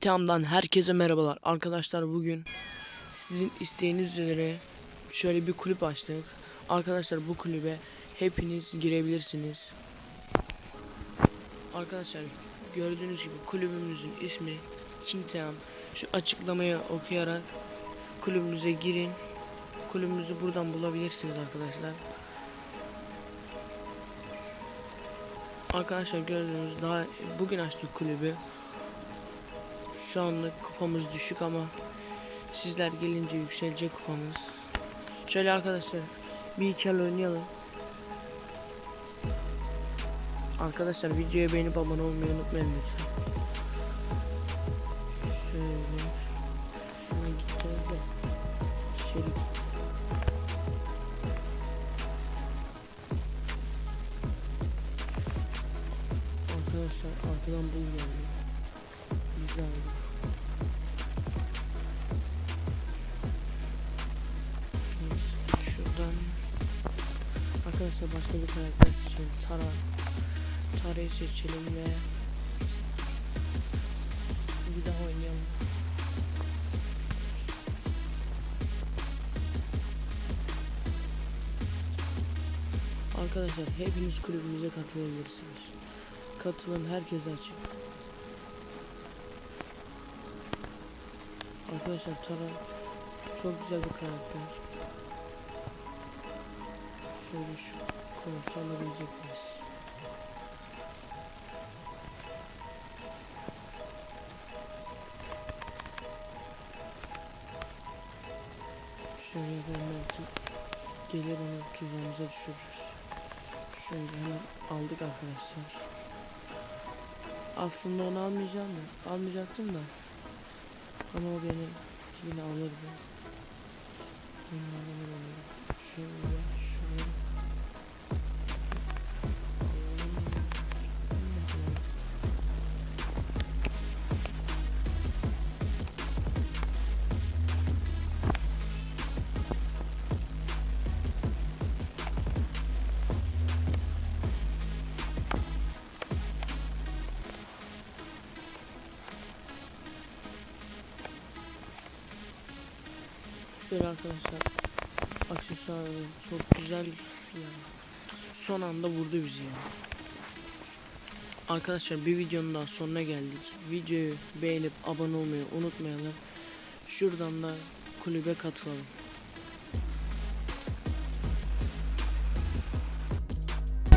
Tamdan herkese merhabalar. Arkadaşlar bugün sizin isteğiniz üzere şöyle bir kulüp açtık. Arkadaşlar bu kulübe hepiniz girebilirsiniz. Arkadaşlar gördüğünüz gibi kulübümüzün ismi Kingtown. Şu açıklamayı okuyarak kulübümüze girin. Kulübümüzü buradan bulabilirsiniz arkadaşlar. Arkadaşlar gördüğünüz daha bugün açtık kulübü. Şu anlık kupamız düşük ama sizler gelince yükselecek kupamız. Şöyle arkadaşlar bir iki oynayalım. Arkadaşlar videoya beğenip abone olmayı unutmayın lütfen. Şöyle şuna gideceğiz de şerit Arkadaşlar arkadan bul geldi. Güzel. Arkadaşlar başka bir karakter seçelim. Tara. Tara'yı seçelim ve bir daha oynayalım. Arkadaşlar hepiniz kulübümüze katılabilirsiniz. Katılın herkese açık. Arkadaşlar Tara çok güzel bir karakter. Şöyle şu konusu alabilecek miyiz? Şöyle yapalım belki gelir onu tuzağımıza düşürürüz. Şöyle hemen aldık arkadaşlar. Aslında onu almayacağım da almayacaktım da ama o beni yine alırdı. Yine alamıyorum. Şöyle arkadaşlar aksesuarları çok güzel yani. Son anda vurdu bizi yani. Arkadaşlar bir videonun daha sonuna geldik. Videoyu beğenip abone olmayı unutmayalım. Şuradan da kulübe katılalım.